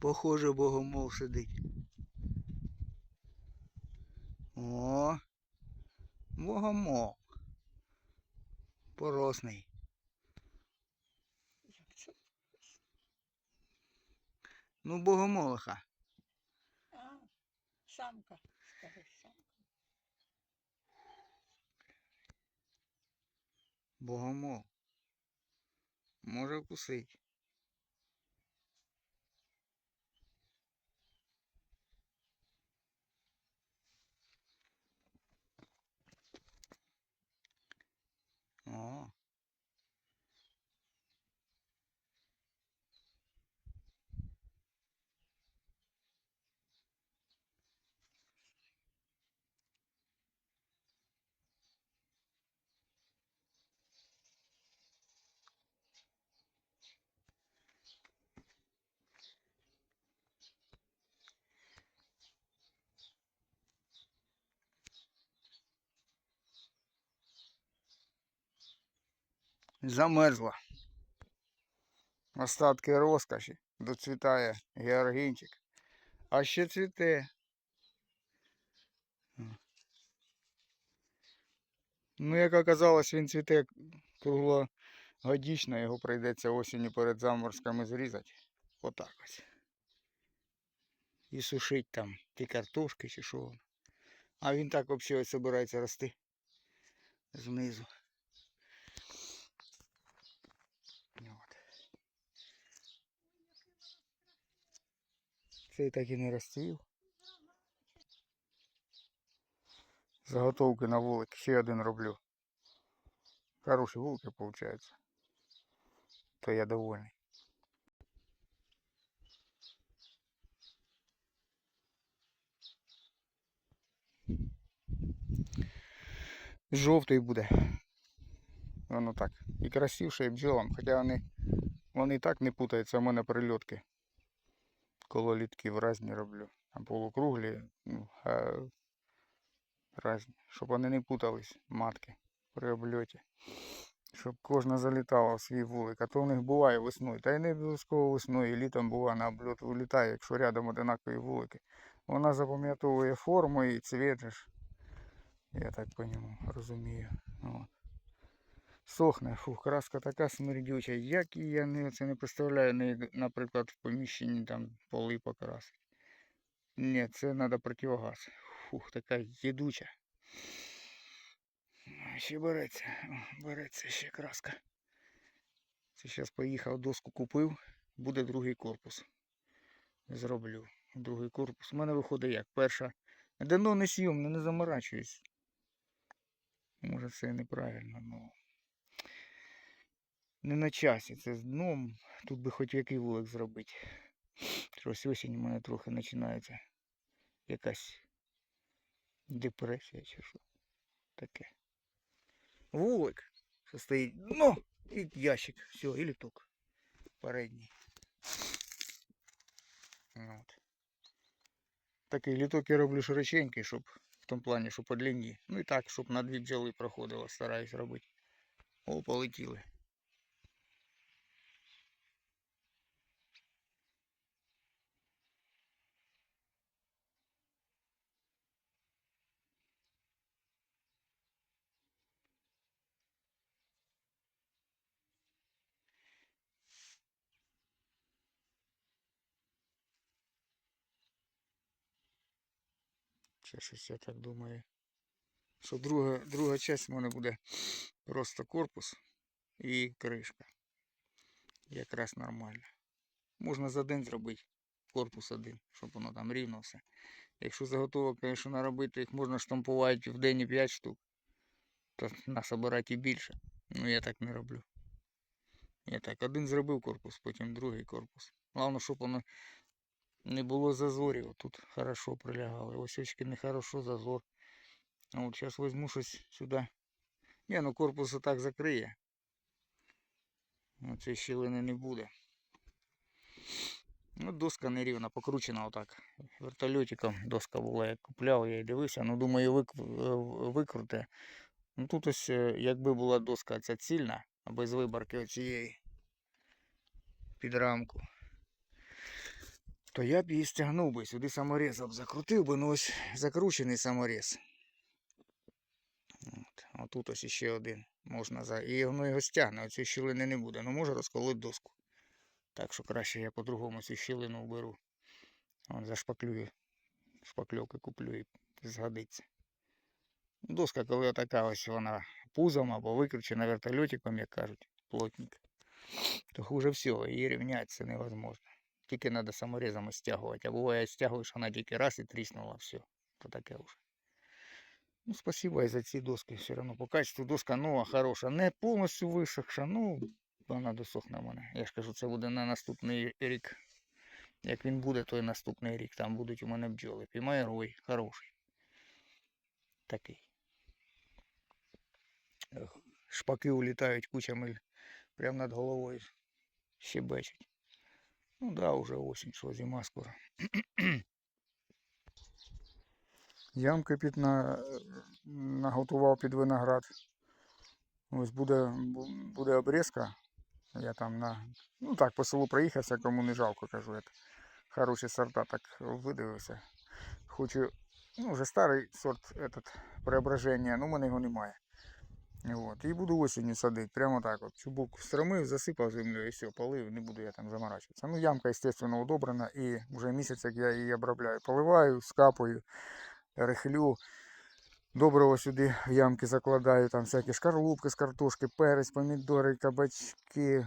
Похоже, богомол сидить. О, богомол. Поросний. Ну, богомолиха. А, самка, скажи, самка. Богомол. Може вкусить. О. Замерзла. Остатки розкоші. Доцвітає георгінчик. А ще цвіте. Ну, як оказалось, він цвіте круглогодічно, його прийдеться осінню перед заморозками зрізати. Отак ось. І сушить там ті картошки чи що. А він так взагалі збирається рости знизу. Цей так і не розцвів. Заготовки на вулик. Ще один роблю. Хороші вулики виходить. То я довольний. Жовтий буде. Воно так. І красивше, і бджолам. Хоча вони, вони і так не путаються, у мене прильотки. Коло літків різні роблю. Там полукруглі, ну, а різні. Щоб вони не путались, матки, при обльоті. Щоб кожна залітала в свій вулик. А то в них буває весною. Та й не обов'язково весною, і літом буває на обльот вилітає, якщо рядом одинакові вулики. Вона запам'ятовує форму і цвіт. Я так по ньому розумію. От. Сохне, фух, краска така смердюча. Як і я не, це не представляю, не, наприклад, в поміщенні там поли покрасити. Ні, це треба противогаз. Фух, така їдуча. Ще береться, береться ще краска. Це зараз поїхав, доску купив, буде другий корпус. Зроблю другий корпус. У мене виходить як? Перша. Дано не сйомно, не заморачуюсь. Може це неправильно, ну. Не на часі, це з дном. Тут би хоч який вулик зробити. Щось осінь у мене трохи починається. Якась депресія чи що. Таке. Вулик. Що стоїть. Ну! І ящик. Все, і літок. Передній. От. Такий літок я роблю широченький, щоб в тому плані, що по длині. Ну і так, щоб на дві бджоли проходило, стараюсь робити. О, полетіли. Ще щось я так думаю. Що друга, друга часть в мене буде просто корпус і кришка. Якраз нормально. Можна за день зробити корпус один, щоб воно там рівно все. Якщо заготовок, звісно, наробити їх можна штампувати в день і 5 штук, то насобирати і більше. Ну я так не роблю. Я так один зробив корпус, потім другий корпус. Головне, щоб воно не було зазорів. Тут хорошо прилягали. Ось очки не хорошо зазор. А от зараз візьму щось сюди. Ні, ну корпус так закриє. Оцей щілини не буде. Ну, доска нерівна, покручена отак. Вертольотиком доска була, я купляв, я її дивився, ну думаю, вик... викруте. Ну тут ось, е, якби була доска ця цільна, а без виборки оцієї під рамку. То я б її стягнув би, сюди саморізом б закрутив би, ну ось закручений саморіз. От. А тут ось іще один. Можна за. І воно його стягне, оцієї щілини не буде. Ну може розколоть доску. Так що краще я по-другому цю щілину вберу. От, зашпаклюю. Шпакльовки куплю і згодиться. Доска, коли така ось вона пузом або викручена вертольотиком, як кажуть, плотник, то хуже всього, її рівняти це невозможно. Тільки треба саморізами стягувати. А буває, стягуєш, вона тільки раз і тріснула, все. То таке вже. Ну, спасибо і за ці доски. Все одно по качеству доска нова, хороша. Не повністю висохша, ну, вона досохне в мене. Я ж кажу, це буде на наступний рік. Як він буде, то і наступний рік. Там будуть у мене бджоли. Піймає рой, хороший. Такий. Шпаки улітають кучами прямо над головою. Щебечуть. Ну да, уже осінь, що зима скоро. Ямки під на... наготував під виноград. Ось буде, буде обрізка. Я там на. Ну так, по селу проїхався, кому не жалко, кажу. Это. Хороші сорта так видивився. Хочу. Ну, вже старий сорт этот, преображення, ну в мене його немає. От. І буду осінню садити. Прямо так от. Чубук встромив, засипав землю і все, полив, не буду я там заморачуватися. Ну, ямка, естественно, удобрена і вже місяць, як я її обробляю. Поливаю, скапую, рихлю. Доброго сюди в ямки закладаю, там всякі шкарлупки з картошки, перець, помідори, кабачки.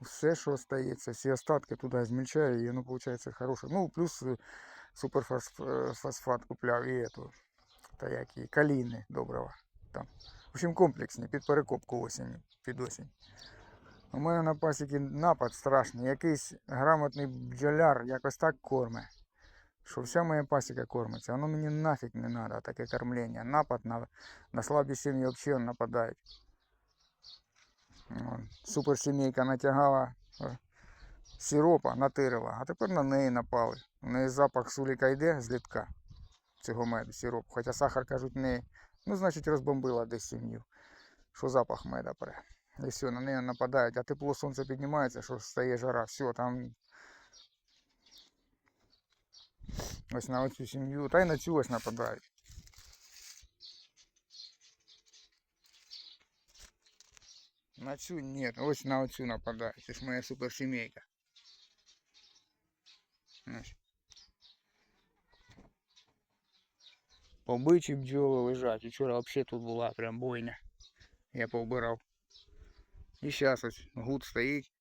Все, що остається, всі остатки туди змільчаю, і воно виходить хороше. Ну, плюс е, суперфосфат купляв і ету, та як і каліни доброго. Там. В общем, комплексні, під перекопку осінню, під осінь. У мене на пасіки напад страшний. Якийсь грамотний бджоляр якось так корме, що вся моя пасіка кормиться. Воно мені нафіг не треба, таке кормлення. Напад на, на слабі сім'ї взагалі нападають. Суперсімейка натягала сиропа, натирила, а тепер на неї напали. У неї запах суліка йде з літка цього меду, сиропу. Хоча сахар, кажуть, не. Ну, значить, розбомбила десь сім'ю. Що запах меда пре. І все, на неї нападають, а тепло сонце піднімається, що стає жара. Все, там. Ось на оцю сім'ю. Та й на цю ось нападають. На цю ні, ось на оцю нападають. Це ж моя суперсімейка. Ось. Побичі бджоли лежать. Вчора взагалі тут була прям бойня. Я повбирав. І зараз ось гуд стоїть.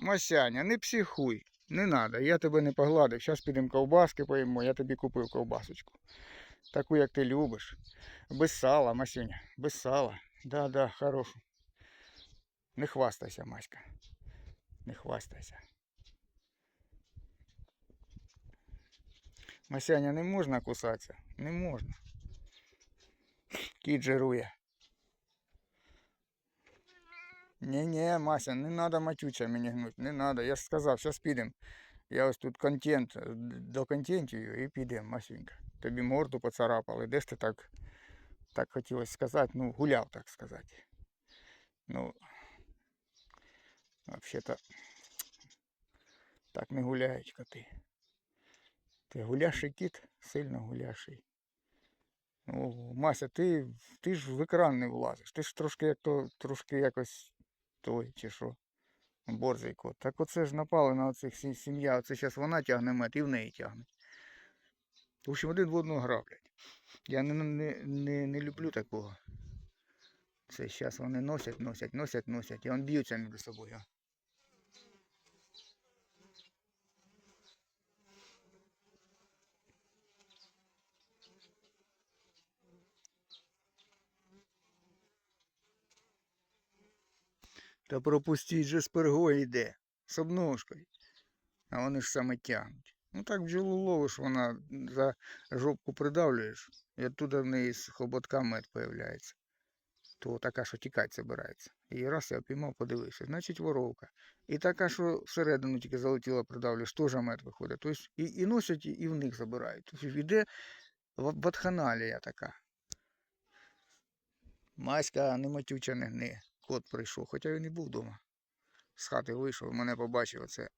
Масяня, не психуй. Не надо, я тебе не погладив. Зараз підемо ковбаски поїмо, я тобі купив ковбасочку. Таку, як ти любиш. Без сала, Масюня, без сала. Да, да, хорошу. Не хвастайся, Маська. Не хвастайся. Масяня, не можна кусатися. Не можна. Кіт жирує. Ні-ні, Мася, не треба матюча мені гнуть, не треба. Я ж сказав, зараз підемо. Я ось тут контент е, до контентію і підемо, Масюнька. Тобі морду поцарапали. Де ж ти так, так хотілося сказати? Ну, гуляв, так сказати. Ну, взагалі-то так не гуляють коти. Ти гуляший кіт, сильно гуляший. Ну, Мася, ти, ти ж в екран не влазиш. Ти ж трошки як то, трошки якось той чи що. Борзий кот. Так оце ж напали на оцих сі- сім'я. Оце зараз вона тягне мед і в неї тягнуть. В общем, один в одного граблять. Я не, не, не, не люблю такого. Це зараз вони носять, носять, носять, носять. І вони б'ються між собою. Та пропустіть же з пергою йде, з обножкою. А вони ж саме тягнуть. Ну так бджолу ловиш, вона за жопку придавлюєш, і оттуда в неї з хоботка мед появляється. То така, що тікати збирається. І раз я піймав, подивився, значить воровка. І така, що всередину тільки залетіла, придавлюєш, теж мед виходить. Тобто і, і носять, і, в них забирають. Тобто йде ватханалія така. Маська не матюча не гни. Кот прийшов, хоча він і був вдома. з хати вийшов, мене побачив оце.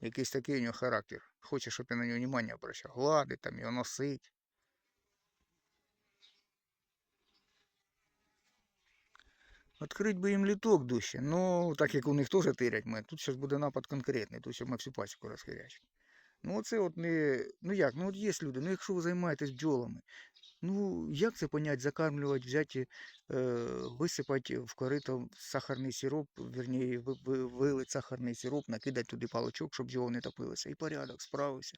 Якийсь такий у нього характер. Хоче, щоб я на нього внимання обращав. Гладить там його носить. Відкрить би їм літок дужче. Ну, так як у них теж тирять ми, тут зараз буде напад конкретний, тут щоб ми всю пасіку розхирячимо. Ну, оце от не. Ну як, ну от є люди, ну якщо ви займаєтесь бджолами, ну як це понять, закармлювати, взяти, е, висипати в корито сахарний сироп, вірні, ви, ви, вилить сахарний сироп, накидати туди паличок, щоб бджоли не топилися. І порядок, справився.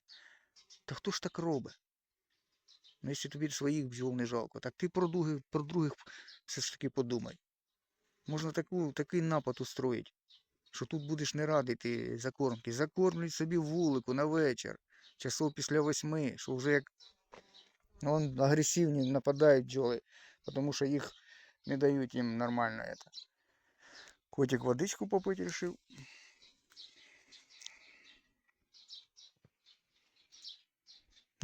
Та хто ж так робить? Ну, якщо тобі своїх бджол не жалко, так ти про других, про других все ж таки подумай. Можна таку, такий напад устроїти, що тут будеш не радий ти закормки. Закормлюй собі вулику на вечір, часов після восьми, що вже як вон, агресивні нападають бджоли, тому що їх не дають їм нормально это. Котик водичку попить решил.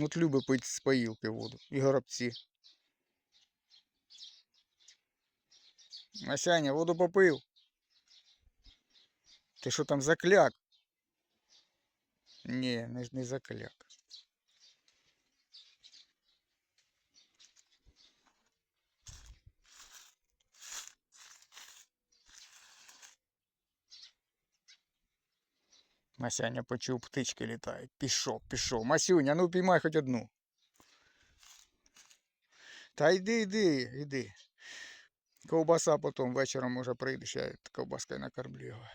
От любить пить з поїлки воду. І горобці. Масяня, воду попив. Ти що там закляк? Ні, не, не закляк. Масяня почув, птички літають. Пішов, пішов. Масюня, ну піймай хоч одну. Та йди, йди, йди. Ковбаса потім вечором може прийдеш, я ковбаскою накормлю його.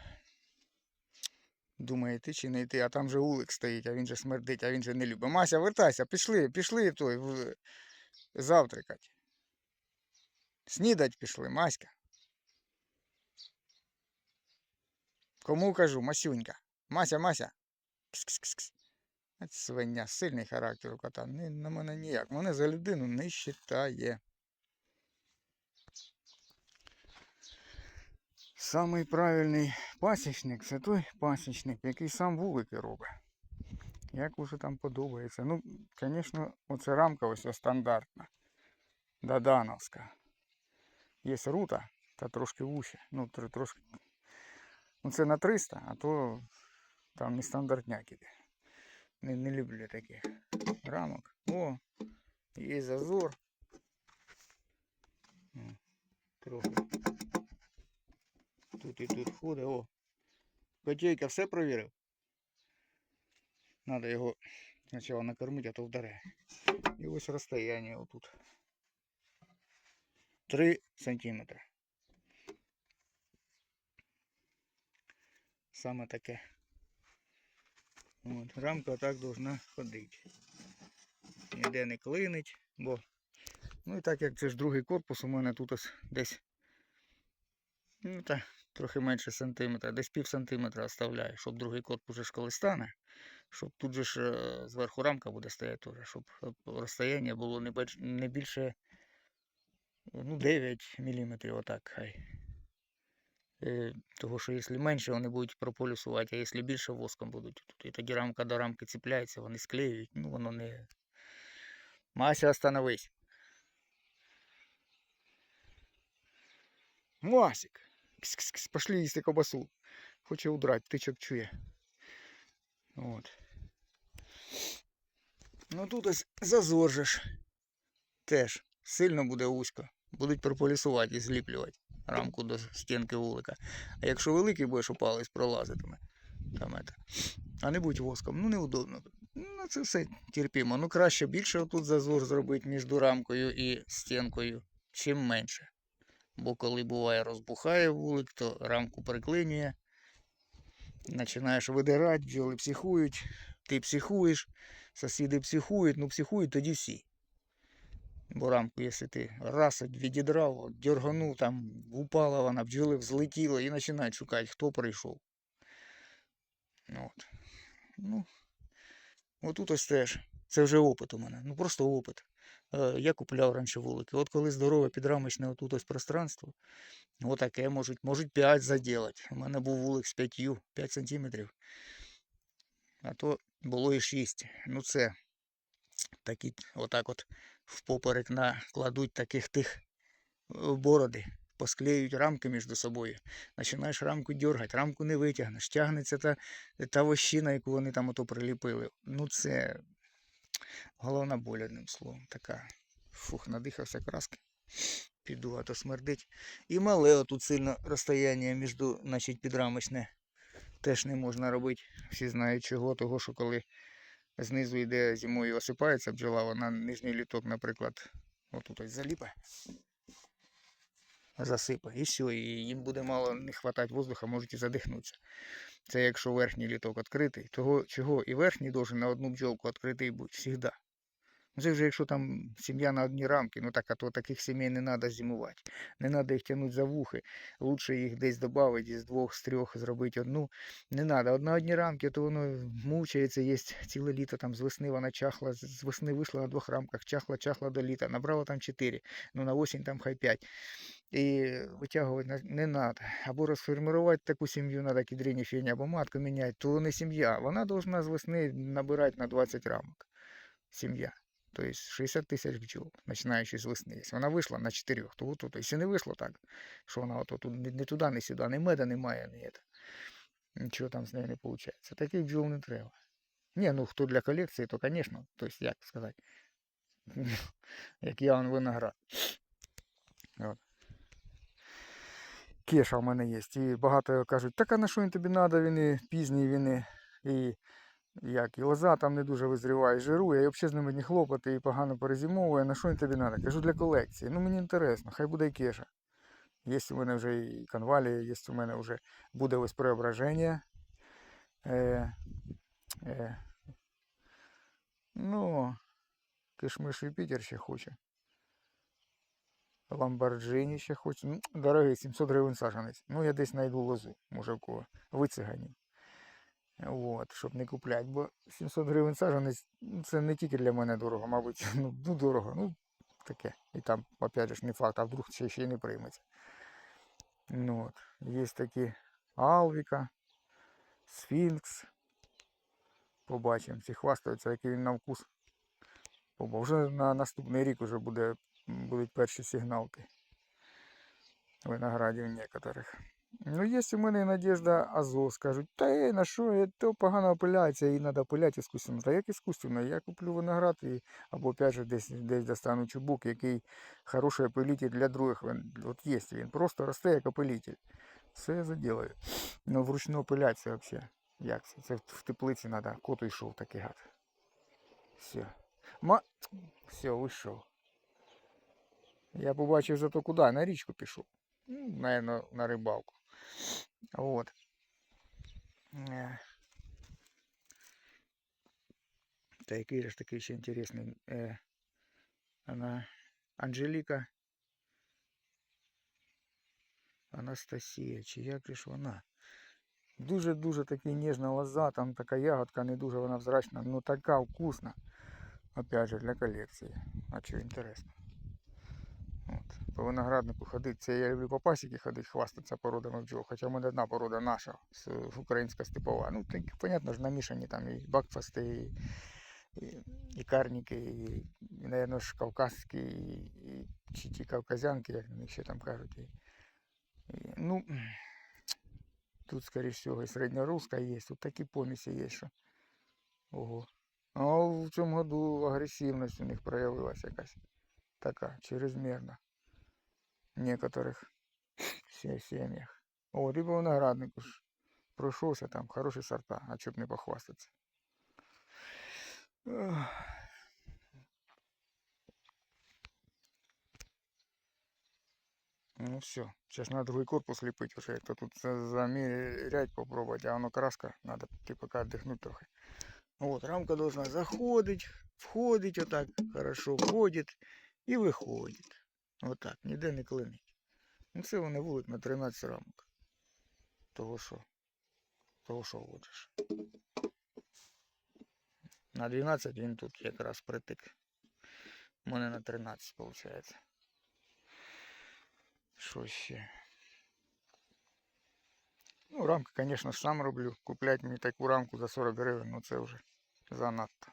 Думає, йти чи не йти, а там же улик стоїть, а він же смердить, а він же не любить. Мася, вертайся, пішли, пішли той в... завтракать. Снідать пішли, Маська. Кому кажу, Масюнька. Мася, Мася. Кс-кс-кс. От Свиня, сильний характер у кота. Ні, на мене ніяк. Мене за людину не вважає. Самий правильний пасічник це той пасічник, який сам вулики робить. Як уже там подобається. Ну, звісно, оце рамка ось ось стандартна. Дадановська. Є рута, та трошки вуще. Ну, тр- трошки. Ну, це на 300, а то там нестандартняк іде. Не, не люблю таких рамок. О, є зазор. М, Трохи. Тут і тут входить. О. Котейка все провірив. Надо його спочатку накормити, а то вдаре. І ось розстояння отут. 3 сантиметри. Саме таке. От, рамка так должна ходити. Ніде не клинить, бо. Ну і так як це ж другий корпус, у мене тут ось десь. Ну так, трохи менше сантиметра, десь пів сантиметра оставляю, щоб другий корпус ж коли стане, щоб тут же ж е, зверху рамка буде стояти щоб е, розстояння було не, більш- не більше ну, 9 мм, отак хай. Е, Того що якщо менше, вони будуть прополюсувати, а якщо більше воском будуть тут. І тоді рамка до рамки цепляється, вони склеюють, ну воно не. Мася, остановись. Масик. Пошли їсти ковбасу. Хоче удрать, птичок чує. От. Ну тут ось зазор же. Теж сильно буде вузько. Будуть прополісувати і зліплювати рамку до стінки вулика. А якщо великий будеш опалець пролазитиме, там это. а не будь воском, ну неудобно. Ну це все терпімо. Ну краще більше отут зазор зробити між рамкою і стінкою, чим менше. Бо коли буває розбухає вулик, то рамку приклинює. Починаєш видирати, бджоли психують, ти психуєш, сусіди психують, ну психують тоді всі. Бо рамку, якщо ти раз відідрав, дерганув, там упала вона, бджоли взлетіли і починають шукати, хто прийшов. От. Ну, отут ось теж. Це вже опит у мене. Ну просто опит. Е, Я купляв раніше вулики. От коли здорове підрамочне отут ось пространство, отаке можуть, можуть 5 заділати. У мене був вулик з 5, 5 сантиметрів. А то було і 6. Ну це такі, отак от впоперек накладуть таких тих е, бороди. посклеюють рамки між собою. Починаєш рамку дергати, рамку не витягнеш, тягнеться та, та вощина, яку вони там ото приліпили. Ну, це головна боль, одним словом, така. Фух, надихався краски. Піду, а то смердить. І мале отут сильно розстояння між, значить, підрамочне теж не можна робити. Всі знають чого, того, що коли знизу йде зимою осипається бджола, вона нижній літок, наприклад, отут ось заліпе. Засипе. І все, і їм буде мало не вистачати воздуха, можуть і задихнутися. Це якщо верхній літок відкритий, того чого і верхній должен на одну бджолку відкритий бути завжди. Ну, Це вже якщо там сім'я на одні рамки, ну так, а то таких сімей не треба зимувати. Не треба їх тягнути за вухи. Лучше їх десь додати, із двох, з трьох зробити одну. Не треба. Одна одні рамки, то воно мучається, є ціле літо, там з весни вона чахла, з- з весни вийшла на двох рамках, чахла, чахла до літа, набрала там чотири, ну на осінь там хай п'ять. І витягувати не треба. Або розформувати таку сім'ю, треба кідріні фені, або матку міняти, то не сім'я. Вона повинна з весни набирати на 20 рамок. Сім'я. Тобто 60 тисяч бджол, починаючи з весни. Якщо вона вийшла на 4, то от, от. Якщо не вийшло так, що вона от, от, не, не туди, не сюди, ні меда немає, ні это. Нічого там з нею не виходить. Таких бджол не треба. Ні, ну хто для колекції, то, звісно, тобто, як сказати, як Ян Виноград. От. Кеша в мене є. І багато кажуть, так а на що він тобі треба, він і пізній, він і, і як, і лоза там не дуже визріває, і жирує, і взагалі з ними не хлопоти, і погано перезимовує. На що він тобі треба? Кажу, для колекції. Ну мені інтересно, хай буде і кеша. Є у мене вже і конвалія, є у мене вже буде ось преображення. Е, е, ну, кишмиш Юпітер ще хоче. Ламборджині ще хоче. Ну, дорогий, 700 гривень сажанець. Ну, я десь знайду лозу, може в кого. Вициганів. От, щоб не купляти, бо 700 гривень сажанець ну, це не тільки для мене дорого, мабуть, ну, ну дорого, ну таке. І там, опять же, не факт, а вдруг ще, ще й не прийметься. Ну, от. Є такі Алвіка, Сфінкс. Побачимо, ці хвастаються, який він на вкус. Побо- Вже на наступний рік вже буде, будуть перші сигналки. Виноградів некоторих. Ну, є у мене і Надежда Азов, скажуть, та ей, на що, е, то погано опиляється, її треба пиляти іскусственно. Та як іскусственно? Я куплю виноград і, або опять же десь, десь достану чубук, який хороший опилитель для других. От є він, просто росте як опилитель. Все я заділаю. Ну, вручну опиляти взагалі. Як це? Це в теплиці треба. Коту йшов такий гад. Все. Ма... Все, вийшов. Я побачив зато куди, на річку пішов. Ну, наверное, на рибалку. Вот. Е. Та який же ж такий ще інтересний. Е, вона Анжеліка. Анастасія, чи як же ж вона? Дуже-дуже такий ніжна лоза, там така ягодка, не дуже вона взрачна, ну така вкусна. Опять же, для колекції. А що інтересно. От. По винограднику ходити, це я люблю по пасіки ходити, хвастатися породами бджол. Хоча в мене одна порода наша, українська степова. Ну, так, понятно ж, намішані там і бакфасти, і, і, і карніки, і, і наверное, ж кавказські, і, і чи ті кавказянки, як них ще там кажуть. І, і, ну, тут, скоріш всього, і середньоруська є, тут такі помісі є, що. Ого. А в цьому году агресивність у них проявилася якась така, чрезмірна. В некоторых се- семьях. От, і по винограднику ж пройшовся там, хороші сорта, а чоб не похвастатися. Ох. Ну все, сейчас надо другой корпус лепить уже. Это тут за- замерять попробовать, а оно краска, надо типа пока отдохнуть трохи. Вот, рамка должна заходить, входить вот так, хорошо входит и выходит. Вот так, ніде не клинить. Ну це вони будуть на 13 рамок. Того що? Того що водиш. На 12 він тут якраз притик. У мене на 13 виходить. Що ще? Ну, рамки, звісно, сам роблю. Куплять мені таку рамку за 40 гривень, ну це вже занадто.